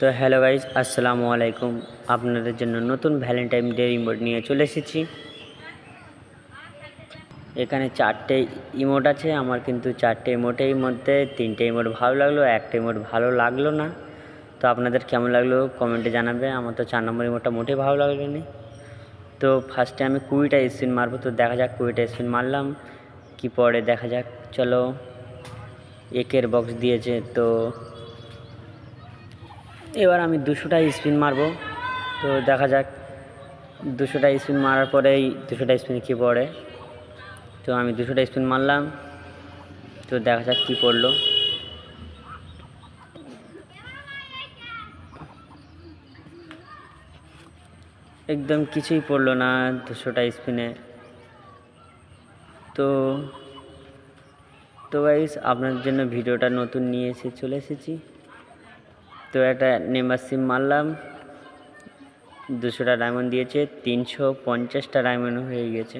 তো hello guys, আসসালামু আলাইকুম। আপনাদের জন্য নতুন ভ্যালেন্টাইন ডে ইমোট নিয়ে চলে এসেছি। এখানে চারটে ইমোট আছে, আমার কিন্তু চারটে ইমোটের মধ্যে তিনটে ইমোট ভালো লাগল, একটা ইমোট ভালো লাগল না। তো আপনাদের কেমন লাগল কমেন্টে জানাবে, আমার তো চার নম্বর ইমোটটা মোটেই ভালো লাগল না তো ফার্স্টে আমি কুড়িটা স্পিন মারবো, তো দেখা যাক কুড়িটা স্পিন মারলাম, কি পরে দেখা যাক, চলো। একের বক্স দিয়েছে, তো এবার আমি দুশোটা স্পিন মারবো। তো দেখা যাক, দুশোটা স্পিন মারার পরেই দুশোটা স্পিন কী পড়ে। তো আমি দুশোটা স্পিন মারলাম। তো দেখা যাক কী পড়ল। একদম কিছুই পড়ল না দুশোটা স্পিনে। তো তো গাইস আপনার জন্য ভিডিওটা নতুন নিয়ে এসে চলে এসেছি। তো একটা নেম্বার সিম মারলাম। দুশোটা ডায়মন্ড দিয়েছে, তিনশো পঞ্চাশটা ডায়মন্ড হয়ে গেছে।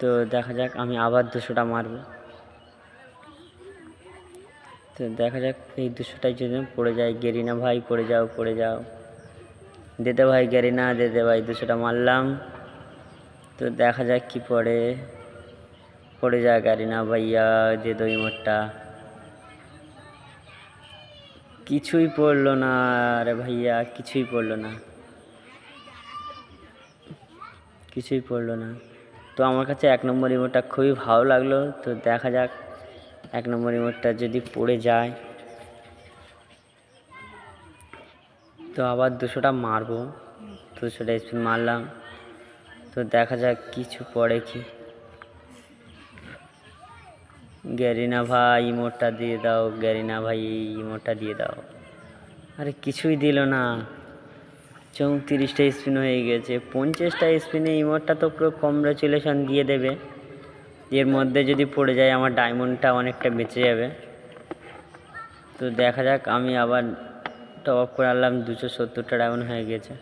তো দেখা যাক, আমি আবার দুশোটা মারব। তো দেখা যাক, এই দুশোটাই যদি পড়ে যায়, গেরিনা ভাই পড়ে যাও পড়ে যাও। দেতে ভাই, গেরিনা দেতে ভাই, দুশোটা মারলাম। তো দেখা যাক কি পড়ে। পড়ে যায় গারিনা ভাইয়া দে দই মোটটা। কিছুই পড়ল না, আরে ভাইয়া, কিছুই পড়ল না। কিছুই পড়ল না। তো আমার কাছে এক নম্বর রিমোটটা খুবই ভালো লাগল, তো দেখা যাক এক নম্বর রিমোটটা যদি পড়ে যায়। তো আবার দুশোটা মারবো, দুশোটা স্পিন মারলাম। তো দেখা যাক কিছু পড়ে কি। গ্যারিনা ভাই ইমোটটা দিয়ে দাও, গ্যারিনা ভাই ইমোটটা দিয়ে দাও। আরে কিছুই দিল না। চৌত্রিশটা স্পিন হয়ে গেছে। পঞ্চাশটা স্পিনে ইমোটটা তো পুরো কংগ্রাচুলেশন দিয়ে দেবে। এর মধ্যে যদি পড়ে যায়, আমার ডায়মন্ডটা অনেকটা বেঁচে যাবে। তো দেখা যাক, আমি আবার টপ আপ করে আনলাম। দুশো সত্তরটা ডায়মন্ড হয়ে গেছে।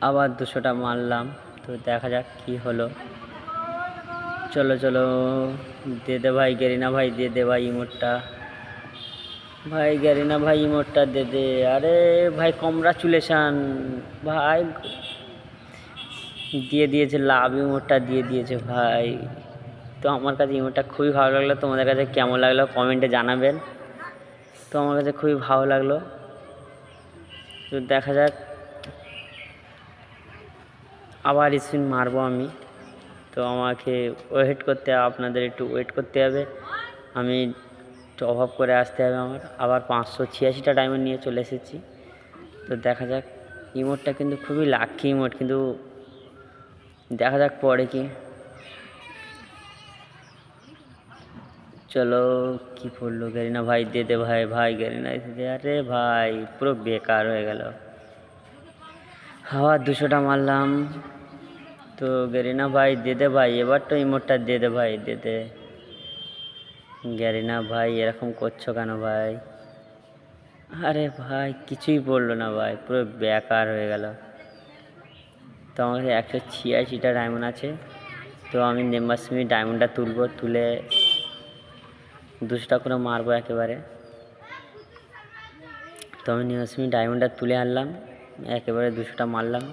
আবার দুশোটা মারলাম। তো দেখা যাক কি হলো। চলো চলো। দে দে ভাই গেরিনা ভাই, দে দে ভাই ইমোটটা। ভাই গেরিনা ভাই ইমোটটা দে দে। আরে ভাই কমরা কংগ্রাচুলেশান ভাই দিয়ে দিয়েছে, লাভ ইমোটটা দিয়ে দিয়েছে ভাই। তো আমার কাছে ইমোটটা খুবই ভালো লাগল। তোমাদের কাছে কেমন লাগল কমেন্টে জানাবেন। তো আমার কাছে খুবই ভালো লাগল। তো দেখা যাক। আবার স্পিন মারবো আমি। তো আমাকে ওয়েট করতে আপনাদের একটু ওয়েট করতে হবে। আমি আপ করে আসতে হবে আমার। আবার পাঁচশো ছিয়াশিটা ডায়মন্ড নিয়ে চলে এসেছি। তো দেখা যাক ইমোটটা কিন্তু খুবই লাকি ইমোট কিন্তু দেখা যাক পরে কি। চলো, কি পড়ল গেরিনা ভাই? দে দে ভাই ভাই গেরিনা, দে আরে ভাই, পুরো বেকার হয়ে গেল। হাওয়া দুশোটা মারলাম। তো গেরিনা ভাই দে দে ভাই, এবার তো ইমোটটা দে দে ভাই, দে দে। গেরিনা ভাই, এরকম করছ কেন ভাই? আরে ভাই, কিছুই পড়ল না ভাই, পুরো বেকার হয়ে গেল। তো আমার একশো ছিয়াশিটা ডায়মন্ড আছে, তো আমি নেম্বাসমি ডায়মন্ডটা তুলবো, তুলে দুশোটা করে মারবো একেবারে। তো আমি নেম্বাসমি ডায়মন্ডটা তুলে আনলাম, একেবারে দুশোটা মারলাম।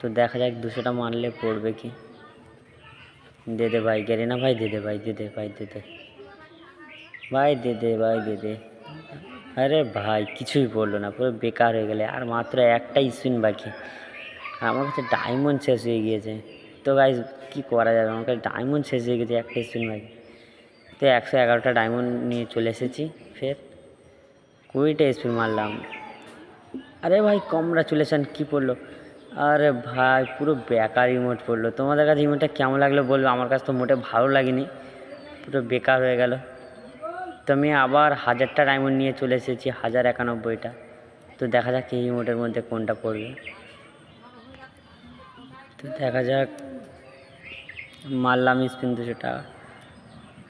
তো দেখা যাক দুশোটা মারলে পড়বে কি। দে দে ভাই গেলে না ভাই, দে দে ভাই, দে দে ভাই, দে দে। ভাই, দে দে ভাই, দে দে। আরে ভাই, কিছুই পড়ল না, পুরো বেকার হয়ে গেলে। আর মাত্র একটা স্পিন বাকি। আমার কাছে ডায়মন্ড শেষ হয়ে গিয়েছে। তো ভাই কী করা যাবে? আমার কাছে ডায়মন্ড শেষ হয়ে গেছে একটা স্পিন বাকি। তো একশো এগারোটা ডায়মন্ড নিয়ে চলে এসেছি, ফের। কুড়িটা স্পিন মারলাম। আরে ভাই কমরা চলেছেন কী পড়ল? আরে ভাই, পুরো বেকার ইমোট পড়ল। তোমাদের কাছে ইমোটটা কেমন লাগল বলবে? আমার কাছে তো মোটে ভালো লাগেনি। পুরো বেকার হয়ে গেল। তো আমি আবার হাজারটা ডায়মন্ড নিয়ে চলে এসেছি, হাজার একানব্বইটা। তো দেখা যাক এই ইমোটের মধ্যে কোনটা পড়বে। তো দেখা যাক। মারলাম স্পিন দুশো টাকা।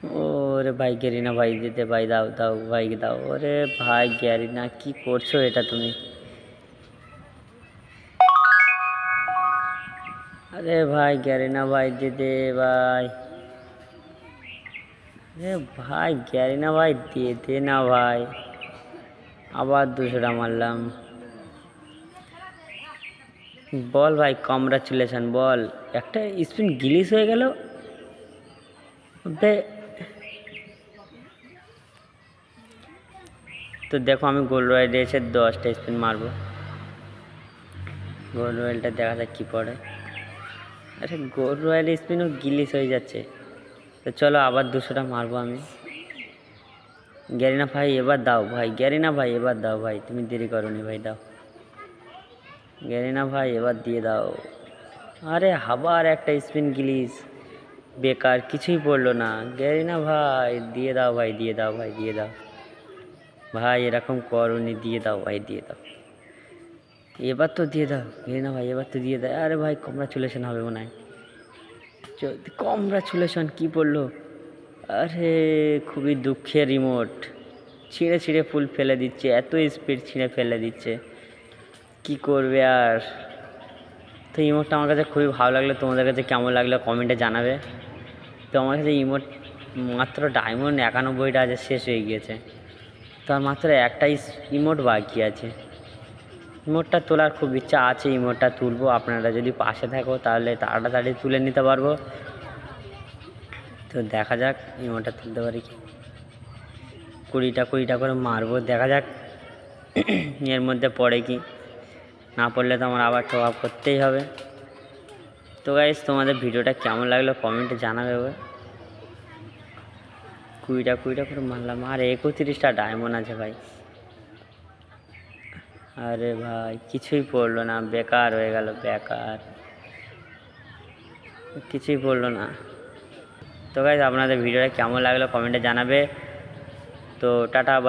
ওরে ভাই, গেরিনা ভাই দিতে, ভাই দাও দাও, ভাই দাও। ওরে ভাই গ্যারিনা কি করছ এটা তুমি? আরে ভাই, গ্যারিনা ভাই দে ভাই। এ ভাই গ্যারি না ভাই দে দে না ভাই। আবার দুশোটা মারলাম। বল ভাই কংগ্রাচুলেশন বল। একটা স্পিন গিলিস হয়ে গেল। তো দেখো, আমি গোল রয়েল এসে দশটা স্পিন মারবো। গোল রয়েলটা দেখা যাক কী পড়ে। আরে রয়েল স্পিনও গিলিস হয়ে যাচ্ছে। তো চলো আবার দুশোটা মারবো আমি। গ্যারিনা ভাই, এবার দাও ভাই, গ্যারিনা ভাই, এবার দাও ভাই, তুমি দেরি করো নি ভাই, দাও। গ্যারিনা ভাই, এবার দিয়ে দাও। আরে আবার একটা স্পিন গিলিস। বেকার, কিছুই পড়ল না। গ্যারিনা ভাই, দিয়ে দাও ভাই, দিয়ে দাও ভাই, দিয়ে দাও। ভাই, এরকম করনি, দিয়ে দাও ভাই, দিয়ে দাও। এবার তো দিয়ে দাও গ্যারিনা ভাই, এবার তো দিয়ে দাও। আরে ভাই কংগ্রাচুলেশন হবে মনে হয়। কংগ্রাচুলেশন কী বলল? আরে, খুবই দুঃখের রিমোট ছিঁড়ে ছিঁড়ে ফুল ফেলে দিচ্ছে, এত স্পিড ছিঁড়ে ফেলে দিচ্ছে। কি করবে আর? তো ইমোটটা আমার কাছে খুবই ভালো লাগল। তোমাদের কাছে কেমন লাগল কমেন্টে জানাবে। তো আমার কাছে ইমোট মাত্র ডায়মন্ড একানব্বইটা আছে, শেষ হয়ে গিয়েছে। তো আর মাত্র একটাই ইমোট বাকি আছে। ইমোটটা তোলার খুব ইচ্ছা আছে ইমোটটা তুলবো। আপনারা যদি পাশে থাকো, তাহলে তাড়াতাড়ি তুলে নিতে পারব। তো দেখা যাক ইমোটটা তুলতে পারি কি? কুড়িটা কুড়িটা করে মারবো, দেখা যাক। এর মধ্যে পড়ে কি? না পড়লে তো আমার আবার টপ করতেই হবে। তো গাইস তোমাদের ভিডিওটা কেমন লাগল কমেন্টে জানাবে। কুড়িটা কুড়িটা করে মারলাম। আর একত্রিশটা ডায়মন্ড আছে ভাই। আরে ভাই, কিছুই পড়ল না, বেকার হয়ে গেল, বেকার। কিছুই পড়ল না। তো গাইজ আপনাদের ভিডিওটা কেমন লাগল কমেন্টে জানাবে। তো টাটা বাই